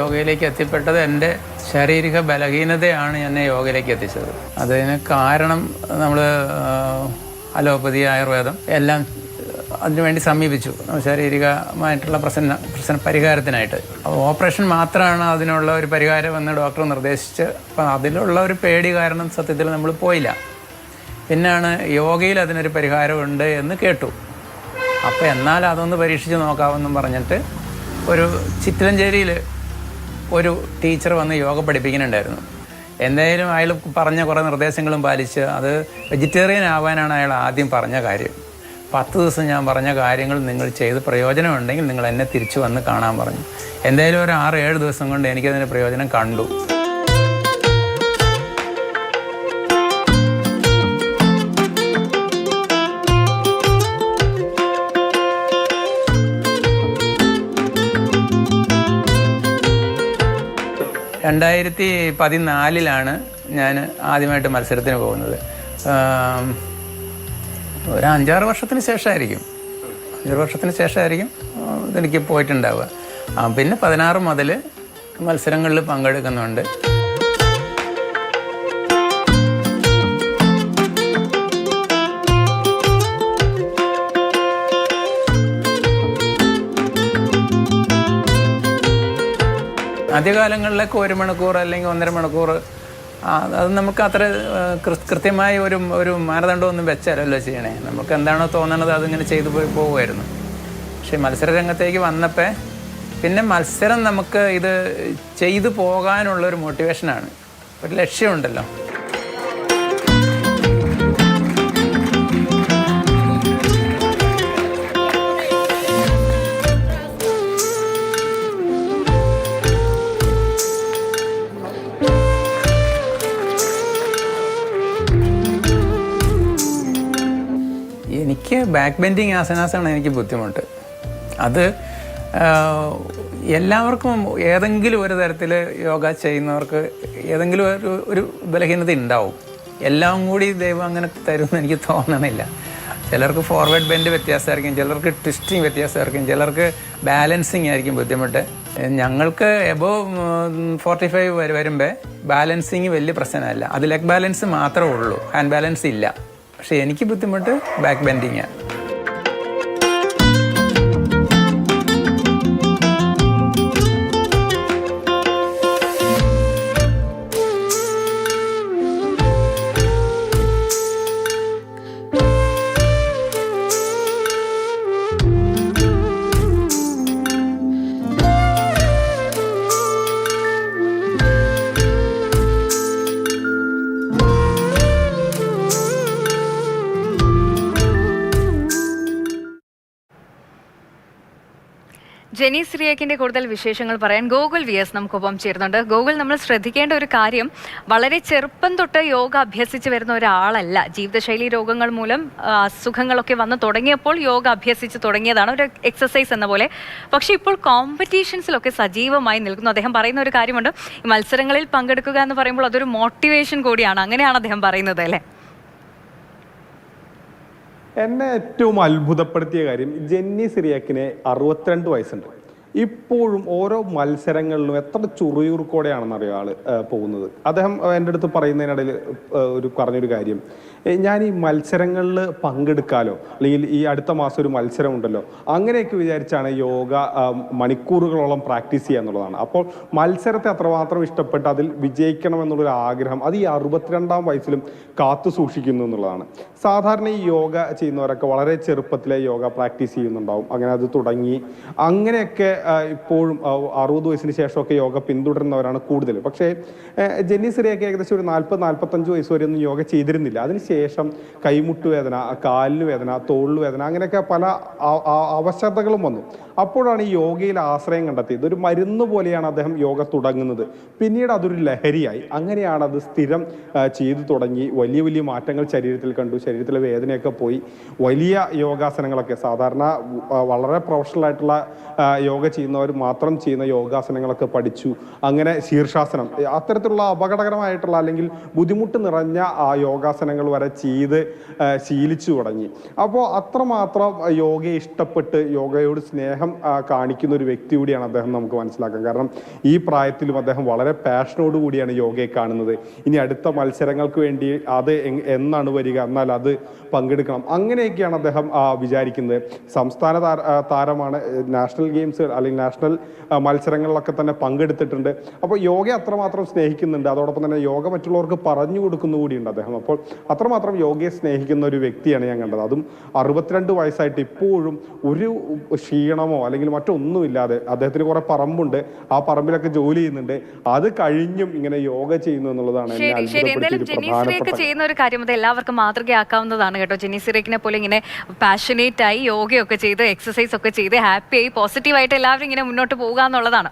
യോഗയിലേക്ക് എത്തിപ്പെട്ടത് എന്റെ ശാരീരിക ബലഹീനതയാണ് എന്നെ യോഗയിലേക്ക് എത്തിച്ചത്. അതിന് കാരണം നമ്മൾ അലോപ്പതി ആയുർവേദം എല്ലാം അതിനുവേണ്ടി സമീപിച്ചു. ശാരീരികമായിട്ടുള്ള പ്രശ്ന പ്രശ്ന പരിഹാരത്തിനായിട്ട്. ഓപ്പറേഷൻ മാത്രമാണ് അതിനുള്ള ഒരു പരിഹാരം എന്ന് ഡോക്ടർ നിർദ്ദേശിച്ച്. അപ്പം അതിലുള്ള ഒരു പേടി കാരണം സത്യത്തിൽ നമ്മൾ പോയില്ല. പിന്നാണ് യോഗയിൽ അതിനൊരു പരിഹാരമുണ്ട് എന്ന് കേട്ടു. അപ്പോൾ എന്നാൽ അതൊന്ന് പരീക്ഷിച്ച് നോക്കാമെന്നും പറഞ്ഞിട്ട് ഒരു ചിറ്റിലഞ്ചേരിയിൽ ഒരു ടീച്ചർ വന്ന് യോഗ പഠിപ്പിക്കുന്നുണ്ടായിരുന്നു. എന്തായാലും അയാൾ പറഞ്ഞ കുറേ നിർദ്ദേശങ്ങളും പാലിച്ച് അത് വെജിറ്റേറിയൻ ആവാനാണ് അയാൾ ആദ്യം പറഞ്ഞ കാര്യം. പത്ത് ദിവസം ഞാൻ പറഞ്ഞ കാര്യങ്ങൾ നിങ്ങൾ ചെയ്ത് പ്രയോജനമുണ്ടെങ്കിൽ നിങ്ങൾ എന്നെ തിരിച്ചു വന്ന് കാണാൻ പറഞ്ഞു. എന്തായാലും ഒരു ആറ് ഏഴ് ദിവസം കൊണ്ട് എനിക്കതിന്റെ പ്രയോജനം കണ്ടു. രണ്ടായിരത്തി പതിനാലിലാണ് ഞാൻ ആദ്യമായിട്ട് മത്സരത്തിന് പോകുന്നത്. ഒരു അഞ്ചാറ് വർഷത്തിന് ശേഷമായിരിക്കും. അഞ്ചാറ് വർഷത്തിന് ശേഷമായിരിക്കും ഇതെനിക്ക് പോയിട്ടുണ്ടാവുക. പിന്നെ പതിനാറ് മുതൽ മത്സരങ്ങളിൽ പങ്കെടുക്കുന്നുണ്ട്. ആദ്യകാലങ്ങളിലൊക്കെ ഒരു മണിക്കൂർ അല്ലെങ്കിൽ ഒന്നര മണിക്കൂർ അത് നമുക്ക് അത്ര കൃത്യമായ ഒരു ഒരു മാനദണ്ഡമൊന്നും വെച്ചാലല്ലോ ചെയ്യണേ. നമുക്ക് എന്താണോ തോന്നണത് അതിങ്ങനെ ചെയ്തു പോയി പോകുമായിരുന്നു പക്ഷേ മത്സര രംഗത്തേക്ക് വന്നപ്പോൾ പിന്നെ മത്സരം നമുക്ക് ഇത് ചെയ്തു പോകാനുള്ള ഒരു മോട്ടിവേഷനാണ് ഒരു ലക്ഷ്യമുണ്ടല്ലോ. എനിക്ക് ബാക്ക് ബെൻഡിങ് ആസനാസാണ് എനിക്ക് ബുദ്ധിമുട്ട്. അത് എല്ലാവർക്കും ഏതെങ്കിലും ഒരു തരത്തിൽ യോഗ ചെയ്യുന്നവർക്ക് ഏതെങ്കിലും ഒരു ഒരു ബലഹീനത ഉണ്ടാവും. എല്ലാം കൂടി ദൈവം അങ്ങനെ തരുമെന്ന് എനിക്ക് തോന്നണില്ല. ചിലർക്ക് ഫോർവേഡ് ബെൻഡ് വ്യത്യാസമായിരിക്കും ചിലർക്ക് ട്വിസ്റ്റിങ് വ്യത്യാസമായിരിക്കും ചിലർക്ക് ബാലൻസിങ് ആയിരിക്കും ബുദ്ധിമുട്ട്. ഞങ്ങൾക്ക് എബോ ഫോർട്ടി ഫൈവ് വരുമ്പോൾ ബാലൻസിങ് വലിയ പ്രശ്നമല്ല. അത് ലെഗ് ബാലൻസ് മാത്രമേ ഉള്ളൂ ഹാൻഡ് ബാലൻസ് ഇല്ല. പക്ഷേ എനിക്ക് ബുദ്ധിമുട്ട് ബാക്ക് ബെൻഡിങ്ങാണ് ജെനി ശ്രീയക്കിന്റെ കൂടുതൽ വിശേഷങ്ങൾ പറയാൻ ഗോകുൽ വി എസ് നമുക്കൊപ്പം ചേരുന്നുണ്ട്. ഗോകുൽ നമ്മൾ ശ്രദ്ധിക്കേണ്ട ഒരു കാര്യം വളരെ ചെറുപ്പം തൊട്ട് യോഗ അഭ്യസിച്ച് വരുന്ന ഒരാളല്ല. ജീവിതശൈലി രോഗങ്ങൾ മൂലം അസുഖങ്ങളൊക്കെ വന്ന് തുടങ്ങിയപ്പോൾ യോഗ അഭ്യസിച്ച് തുടങ്ങിയതാണ് ഒരു എക്സസൈസ് എന്ന പോലെ. പക്ഷെ ഇപ്പോൾ കോമ്പറ്റീഷൻസിലൊക്കെ സജീവമായി നിൽക്കുന്നു. അദ്ദേഹം പറയുന്ന ഒരു കാര്യമുണ്ട് മത്സരങ്ങളിൽ പങ്കെടുക്കുക എന്ന് പറയുമ്പോൾ അതൊരു മോട്ടിവേഷൻ കൂടിയാണ്. അങ്ങനെയാണ് അദ്ദേഹം പറയുന്നത് അല്ലേ? എന്നെ ഏറ്റവും അത്ഭുതപ്പെടുത്തിയ കാര്യം ജെന്നി സിറിയാക്കിന് അറുപത്തിരണ്ട് വയസ്സുണ്ട്. ഇപ്പോഴും ഓരോ മത്സരങ്ങളിലും എത്ര ചുറിയുറുക്കോടെയാണെന്ന് അറിയാം ആൾ പോകുന്നത്. അദ്ദേഹം എന്റെ അടുത്ത് പറയുന്നതിനിടയിൽ ഒരു പറഞ്ഞൊരു കാര്യം. ഞാൻ ഈ മത്സരങ്ങളിൽ പങ്കെടുക്കാലോ അല്ലെങ്കിൽ ഈ അടുത്ത മാസം ഒരു മത്സരം ഉണ്ടല്ലോ അങ്ങനെയൊക്കെ വിചാരിച്ചാണ് യോഗ മണിക്കൂറുകളോളം പ്രാക്ടീസ് ചെയ്യുക എന്നുള്ളതാണ്. അപ്പോൾ മത്സരത്തെ അത്രമാത്രം ഇഷ്ടപ്പെട്ട് അതിൽ വിജയിക്കണം എന്നുള്ളൊരു ആഗ്രഹം അത് ഈ അറുപത്തിരണ്ടാം വയസ്സിലും കാത്തു സൂക്ഷിക്കുന്നു എന്നുള്ളതാണ്. സാധാരണ ഈ യോഗ ചെയ്യുന്നവരൊക്കെ വളരെ ചെറുപ്പത്തിലെ യോഗ പ്രാക്ടീസ് ചെയ്യുന്നുണ്ടാവും. അങ്ങനെ അത് തുടങ്ങി അങ്ങനെയൊക്കെ ഇപ്പോഴും അറുപത് വയസ്സിന് ശേഷമൊക്കെ യോഗ പിന്തുടരുന്നവരാണ് കൂടുതൽ പക്ഷേ ജെന്നി സിറിയൊക്കെ ഏകദേശം ഒരു നാൽപ്പത് നാൽപ്പത്തഞ്ച് വയസ്സ് വരെ ഒന്നും യോഗ ചെയ്തിരുന്നില്ല. അതിനുശേഷം കൈമുട്ട് വേദന കാലിന് വേദന തോളിന് വേദന അങ്ങനെയൊക്കെ പല അവശതകളും വന്നു. അപ്പോഴാണ് ഈ യോഗയിൽ ആശ്രയം കണ്ടെത്തിയത്. ഒരു മരുന്ന് പോലെയാണ് അദ്ദേഹം യോഗ തുടങ്ങുന്നത്. പിന്നീട് അതൊരു ലഹരിയായി. അങ്ങനെയാണ് അത് സ്ഥിരം ചെയ്തു തുടങ്ങി. വലിയ വലിയ മാറ്റങ്ങൾ ശരീരത്തിൽ കണ്ടു. ശരീരത്തിലെ വേദനയൊക്കെ പോയി. വലിയ യോഗാസനങ്ങളൊക്കെ സാധാരണ വളരെ പ്രൊഫഷണൽ ആയിട്ടുള്ള ആ, യോഗ ചെയ്യുന്നവർ മാത്രം ചെയ്യുന്ന യോഗാസനങ്ങളൊക്കെ പഠിച്ചു. അങ്ങനെ ശീർഷാസനം. അത്തരത്തിലുള്ള അപകടകരമായിട്ടുള്ള അല്ലെങ്കിൽ ബുദ്ധിമുട്ട് നിറഞ്ഞ ആ യോഗാസനങ്ങൾ വരെ ചെയ്ത് ശീലിച്ചു തുടങ്ങി. അപ്പോൾ അത്രമാത്രം യോഗയെ ഇഷ്ടപ്പെട്ട് യോഗയോട് സ്നേഹം കാണിക്കുന്ന ഒരു വ്യക്തി കൂടിയാണ് അദ്ദേഹം നമുക്ക് മനസ്സിലാക്കാം. കാരണം ഈ പ്രായത്തിലും അദ്ദേഹം വളരെ പാഷനോട് കൂടിയാണ് യോഗയെ കാണുന്നത്. ഇനി അടുത്ത മത്സരങ്ങൾക്ക് വേണ്ടി അത് എന്നാണ് വരിക. എന്നാൽ അത് പങ്കെടുക്കണം. അങ്ങനെയൊക്കെയാണ് അദ്ദേഹം വിചാരിക്കുന്നത്. സംസ്ഥാന താരമാണ് നാഷണൽ ഗെയിംസ് അല്ലെങ്കിൽ നാഷണൽ മത്സരങ്ങളിലൊക്കെ തന്നെ പങ്കെടുത്തിട്ടുണ്ട്. അപ്പോൾ യോഗയെ അത്രമാത്രം സ്നേഹിക്കുന്നുണ്ട്. അതോടൊപ്പം തന്നെ യോഗ മറ്റുള്ളവർക്ക് പറഞ്ഞു കൊടുക്കുന്നു കൂടിയുണ്ട് അദ്ദേഹം. അപ്പോൾ അത്രമാത്രം യോഗയെ സ്നേഹിക്കുന്ന ഒരു വ്യക്തിയാണ് ഞാൻ കണ്ടത്. അതും അറുപത്തിരണ്ട് വയസ്സായിട്ട് ഇപ്പോഴും ഒരു ക്ഷീണമോ അല്ലെങ്കിൽ മറ്റൊന്നുമില്ലാതെ അദ്ദേഹത്തിന് കുറെ പറമ്പുണ്ട്. ആ പറമ്പിലൊക്കെ ജോലി ചെയ്യുന്നുണ്ട്. അത് കഴിഞ്ഞും ഇങ്ങനെ യോഗ ചെയ്യുന്നു എന്നുള്ളതാണ് ചെയ്യുന്ന ഒരു കാര്യം അത് എല്ലാവർക്കും മാതൃകയാക്കാവുന്നതാണ് കേട്ടോ. ജെനീസിറേക്കിനെ പോലെ ഇങ്ങനെ പാഷനേറ്റ് ആയി യോഗയൊക്കെ ചെയ്ത് എക്സസൈസ് ഒക്കെ ചെയ്ത് ഹാപ്പി ആയി പോസിറ്റീവായിട്ട് എല്ലാവരും ഇങ്ങനെ മുന്നോട്ട് പോകുക എന്നുള്ളതാണ്.